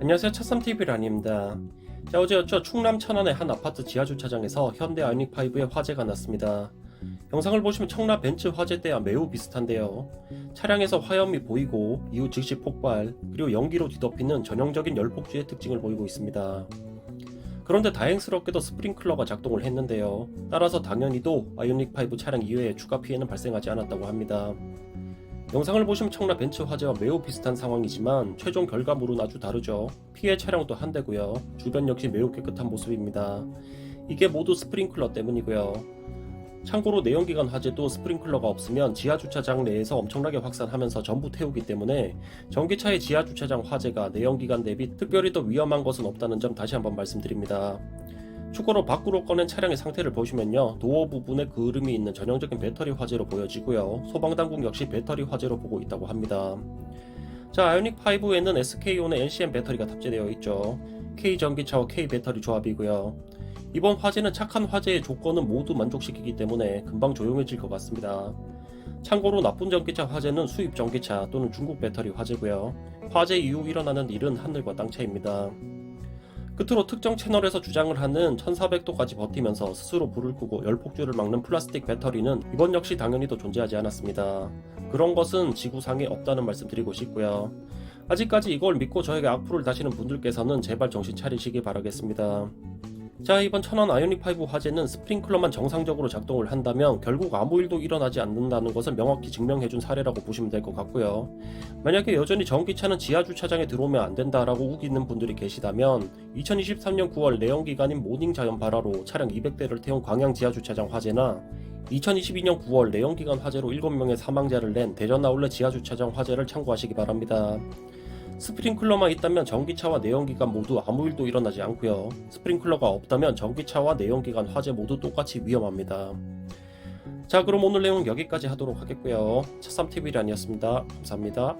안녕하세요. 차삼TV란입니다. 자 어제였죠 충남 천안의 한 아파트 지하주차장에서 현대 아이닉5의 화재가 났습니다. 영상을 보시면 청라 벤츠 화재 때와 매우 비슷한데요. 차량에서 화염이 보이고 이후 즉시 폭발 그리고 연기로 뒤덮이는 전형적인 열폭주의 특징을 보이고 있습니다. 그런데 다행스럽게도 스프링클러가 작동을 했는데요. 따라서 당연히도 아이오닉5 차량 이외에 추가 피해는 발생하지 않았다고 합니다 영상을 보시면 청라 벤츠 화재와 매우 비슷한 상황이지만 최종 결과물은 아주 다르죠. 피해 차량도 한 대고요. 주변 역시 매우 깨끗한 모습입니다. 이게 모두 스프링클러 때문이고요. 참고로 내연기관 화재도 스프링클러가 없으면 지하주차장 내에서 엄청나게 확산하면서 전부 태우기 때문에 전기차의 지하주차장 화재가 내연기관 대비 특별히 더 위험한 것은 없다는 점 다시 한번 말씀드립니다. 추가로 밖으로 꺼낸 차량의 상태를 보시면요. 도어 부분에 그을음이 있는 전형적인 배터리 화재로 보여지고요. 소방당국 역시 배터리 화재로 보고 있다고 합니다. 자 아이오닉 5에는 SK온의 NCM 배터리가 탑재되어 있죠. K 전기차와 K 배터리 조합이고요. 이번 화재는 착한 화재의 조건은 모두 만족시키기 때문에 금방 조용해질 것 같습니다. 참고로 나쁜 전기차 화재는 수입 전기차 또는 중국 배터리 화재고요. 화재 이후 일어나는 일은 하늘과 땅 차이입니다 끝으로 특정 채널에서 주장을 하는 1400도까지 버티면서 스스로 불을 끄고 열폭주를 막는 플라스틱 배터리는 이번 역시 당연히도 존재하지 않았습니다. 그런 것은 지구상에 없다는 말씀 드리고 싶고요. 아직까지 이걸 믿고 저에게 악플을 다시는 분들께서는 제발 정신 차리시기 바라겠습니다. 자 이번 천안 아이오닉5 화재는 스프링클러만 정상적으로 작동을 한다면 결국 아무 일도 일어나지 않는다는 것을 명확히 증명해준 사례라고 보시면 될 것 같고요. 만약에 여전히 전기차는 지하 주차장에 들어오면 안 된다라고 우기는 분들이 계시다면 2023년 9월 내연기관인 모닝 자연 발화로 차량 200대를 태운 광양 지하 주차장 화재나 2022년 9월 내연기관 화재로 7명의 사망자를 낸 대전 아울렛 지하주차장 화재를 참고하시기 바랍니다. 스프링클러만 있다면 전기차와 내연기관 모두 아무 일도 일어나지 않고요. 스프링클러가 없다면 전기차와 내연기관 화재 모두 똑같이 위험합니다. 자 그럼 오늘 내용 여기까지 하도록 하겠고요. 차삼TV란이었습니다. 감사합니다.